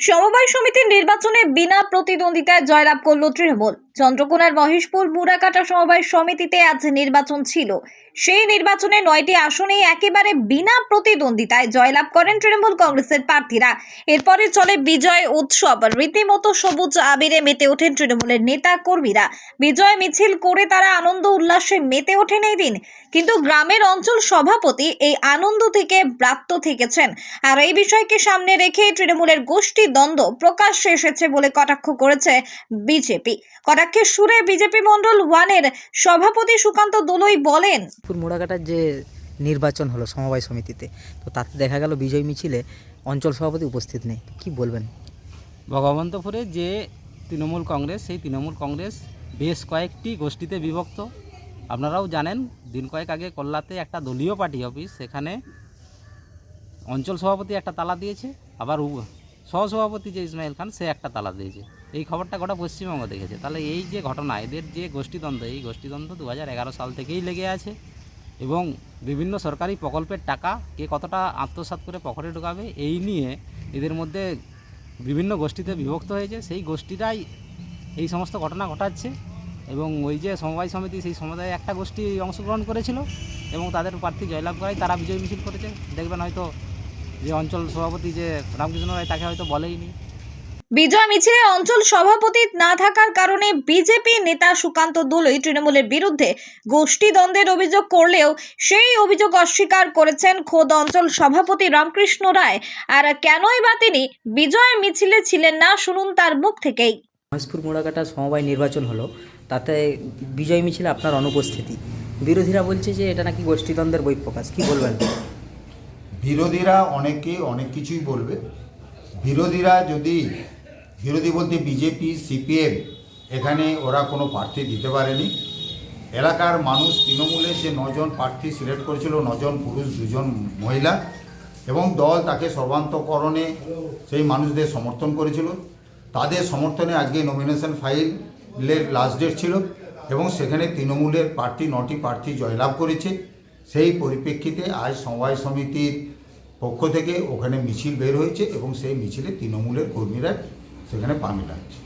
সমবায় সমিতির নির্বাচনে বিনা প্রতিদ্বন্দ্বিতায় জয়লাভ করল তৃণমূল। চন্দ্রকোনার মহেশপুর মুরাকাটা সমবায় সমিতিতে আজ নির্বাচন ছিল। সেই নির্বাচনে নয়টি আসনেই একেবারে বিনা প্রতিদ্বন্দ্বিতায় জয়লাভ করেন তৃণমূল কংগ্রেসের প্রার্থীরা। এরপরে চলে বিজয় উৎসব। রীতিমতো সবুজ আবিরে মেতে ওঠেন তৃণমূলের নেতা কর্মীরা। বিজয় মিছিল করে তারা আনন্দ উল্লাসে মেতে ওঠেন এই দিন। কিন্তু গ্রামের অঞ্চল সভাপতি এই আনন্দ থেকে ব্রাত্য থেকেছেন। আর এই বিষয়কে সামনে রেখে তৃণমূলের গোষ্ঠী দ্বন্দ্ব প্রকাশ্যে এসেছে বলে কটাক্ষ করেছে বিজেপি। সুরে বিজেপি মণ্ডল ওয়ানের সভাপতি সুকান্ত দোলই বলেন মোড়াঘাটার যে নির্বাচন হলো সমবায় সমিতিতে তো তাতে দেখা গেল বিজয় মিছিলে অঞ্চল সভাপতি উপস্থিত নেই। কী বলবেন? ভগবন্তপুরে যে তৃণমূল কংগ্রেস সেই তৃণমূল কংগ্রেস বেশ কয়েকটি গোষ্ঠীতে বিভক্ত। আপনারাও জানেন দিন কয়েক আগে কল্লাতে একটা দলীয় পার্টি অফিস সেখানে অঞ্চল সভাপতি একটা তালা দিয়েছে আবার সহসভাপতি যে ইসমাইল খান সে একটা তালা দিয়েছে। এই খবরটা গোটা পশ্চিমবঙ্গ দেখেছে। তাহলে এই যে ঘটনা, এদের যে গোষ্ঠীদ্বন্দ্ব, এই গোষ্ঠীদ্বন্দ্ব দু সাল থেকেই লেগে আছে এবং বিভিন্ন সরকারি প্রকল্পের টাকা কে কতটা আত্মসাৎ করে পকেটে ঢোকাবে, এই নিয়ে এদের মধ্যে বিভিন্ন গোষ্ঠীতে বিভক্ত হয়েছে। সেই গোষ্ঠীটাই এই সমস্ত ঘটনা ঘটাচ্ছে এবং ওই যে সমবায় সমিতি, সেই সমবায় একটা গোষ্ঠী অংশগ্রহণ করেছিল এবং তাদের প্রার্থী জয়লাভ করাই তারা বিজয় মিছিল করেছে। দেখবেন হয়তো যে অঞ্চল সভাপতি যে রামকৃষ্ণ রায় তাকে হয়তো বলেইনি। বিজয় মিছিলে অঞ্চল সভাপতি না থাকার কারণে বিজেপি নেতা সুকান্ত দোলই তৃণমূলের বিরুদ্ধে গোষ্ঠী দ্বন্দ্বের অভিযোগ করলেও সেই অভিযোগ অস্বীকার করেছেন খোদ অঞ্চল সভাপতি রামকৃষ্ণ রায়। আর কেনই বা তিনি বিজয় মিছিলে ছিলেন না শুনুন তার মুখ থেকেই। মহেশপুর মোড়াঘাটা সমবায় নির্বাচন হলো তাতে বিজয় মিছিলে আপনার অনুপস্থিতি। বিরোধীরা বলছে যে এটা নাকি গোষ্ঠীদ্বন্দ্বের বহিঃপ্রকাশ কী বলবেন? বিরোধীরা অনেকে অনেক কিছুই বলবে। বিরোধীরা যদি বিরোধী বলতে বিজেপি, সিপিএম, এখানে ওরা কোনো প্রার্থী দিতে পারেনি। এলাকার মানুষ তৃণমূলে সে নজন প্রার্থী সিলেক্ট করেছিল, নজন পুরুষ, দুজন মহিলা, এবং দল তাকে সর্বান্তকরণে সেই মানুষদের সমর্থন করেছিল। তাদের সমর্থনে আজকে নমিনেশন ফাইলের লাস্ট ডেট ছিল, এবং সেখানে তৃণমূলের প্রার্থী, নটি প্রার্থী জয়লাভ করেছে। সেই পরিপ্রেক্ষিতে আজ সমবায় সমিতির পক্ষ থেকে ওখানে মিছিল বের হয়েছে, এবং সেই মিছিলে তৃণমূলের কর্মীরা সেখানে পা মিলাচ্ছে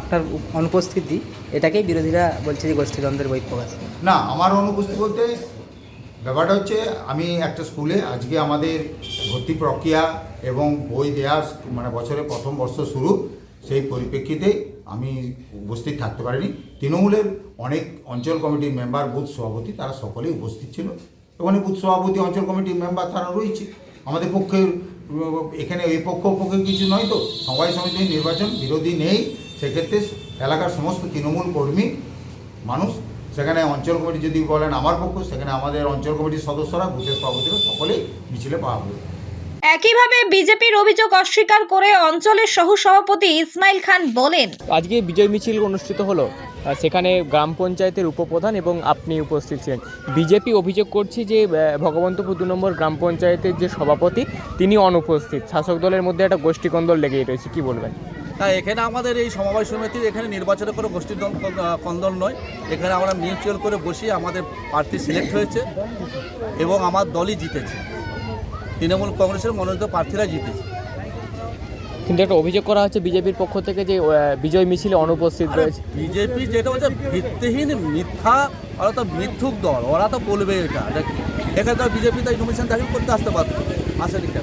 আপনার অনুপস্থিতি এটাকেই বিরোধীরা বলছে যে গোষ্ঠীদ্বন্দ্বের বহিঃপ্রকাশ না আমার অনুপস্থিত বলতে ব্যাপারটা হচ্ছে আমি একটা স্কুলে আজকে আমাদের ভর্তি প্রক্রিয়া এবং বই দেওয়া মানে বছরের প্রথম বর্ষ শুরু সেই পরিপ্রেক্ষিতে আমি উপস্থিত থাকতে পারিনি। তৃণমূলের অনেক অঞ্চল কমিটির মেম্বার বুথ সভাপতি তারা সকলেই উপস্থিত ছিল। এবং বুথ সভাপতি অঞ্চল কমিটির মেম্বার তারা রয়েছে। আমাদের পক্ষে এখানে এই পক্ষ পক্ষে কিছু নয় তো। সবাই সমিতির নির্বাচন বিরোধী নেই। সেক্ষেত্রে এলাকার সমস্ত তৃণমূল কর্মী মানুষ সেখানে অঞ্চল কমিটি যদি বলেন আমার পক্ষ সেখানে আমাদের অঞ্চল কমিটির সদস্যরা বুথের সভাপতিরা সকলেই মিছিলে পাওয়া হবে। একইভাবে বিজেপির অভিযোগ অস্বীকার করে অঞ্চলের সহ সভাপতি ইসমাইল খান বলেন আজকে বিজয় মিছিল অনুষ্ঠিত হলো। সেখানে গ্রাম পঞ্চায়েতের উপপ্রধান এবং আপনি উপস্থিত ছিলেন। বিজেপি অভিযোগ করছে যে ভগবন্তপুর দু নম্বর গ্রাম পঞ্চায়েতের যে সভাপতি, তিনি অনুপস্থিত। শাসক দলের মধ্যে একটা গোষ্ঠীকন্দল লেগেই রয়েছে, কি বলবেন? তা এখানে আমাদের এই সমবায় সমিতির এখানে নির্বাচনে কোনো গোষ্ঠীর দল- কন্দল নয়। এখানে আমরা মিউচুয়াল করে বসি আমাদের প্রার্থী সিলেক্ট হয়েছে এবং আমার দলই জিতেছে। তৃণমূল কংগ্রেসের মনোনীত প্রার্থীরা জিতেছে। কিন্তু একটা অভিযোগ করা হচ্ছে বিজেপির পক্ষ থেকে যে বিজয় মিছিলে অনুপস্থিত রয়েছে। বিজেপি যেটা হচ্ছে ভিত্তিহীন মিথ্যা ওরা তো মিথ্যুক দল ওরা তো বলবে এটা? এখানে তো বিজেপি তাই নমিশন দাখিল করতে আসতে পারত আসেনি কেন?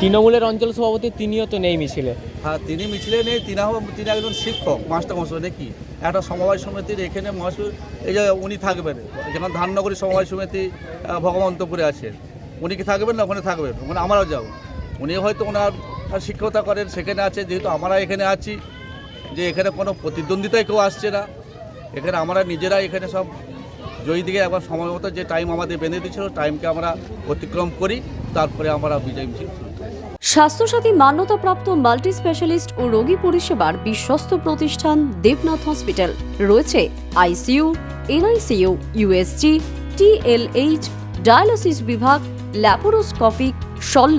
তৃণমূলের অঞ্চল সভাপতি তিনিও তো নেই মিছিলে। হ্যাঁ তিনি মিছিলে নেই তিনি হব- তিনি একজন শিক্ষক মাস্টার মশাই নাকি? একটা সমবায় সমিতির এখানে মহাসুর এই যে উনি থাকবেন যেমন ধাননগরী সমবায় সমিতি ভগবন্তপুরে আছে। উনি কি থাকবেন না ওখানে থাকবেন? ওখানে আমরাও যাব। উনি হয়তো ওনার শিক্ষকতা করেন, সেখানে আছে, যেহেতু আমরা এখানে আছি, যে এখানে কোনো প্রতিদ্বন্দ্বিতায় কেউ আসছে না। এখানে আমরা নিজেরা এখানে সব জয়ী দিকে একবার সময় মতো যে টাইম আমাদের বেঁধে দিয়েছিল টাইমকে আমরা অতিক্রম করি, তারপরে আমরা বিজয় মিছিল স্বাস্থ্যসাথী মান্যতাপ্রাপ্ত মাল্টি স্পেশালিস্ট ও রোগী পরিষেবার বিশ্বস্ত প্রতিষ্ঠান দেবনাথ হসপিটাল। রয়েছে ICU, NICU USG TLH dialysis বিভাগ, ল্যাপারোস্কোপিক, শল্য।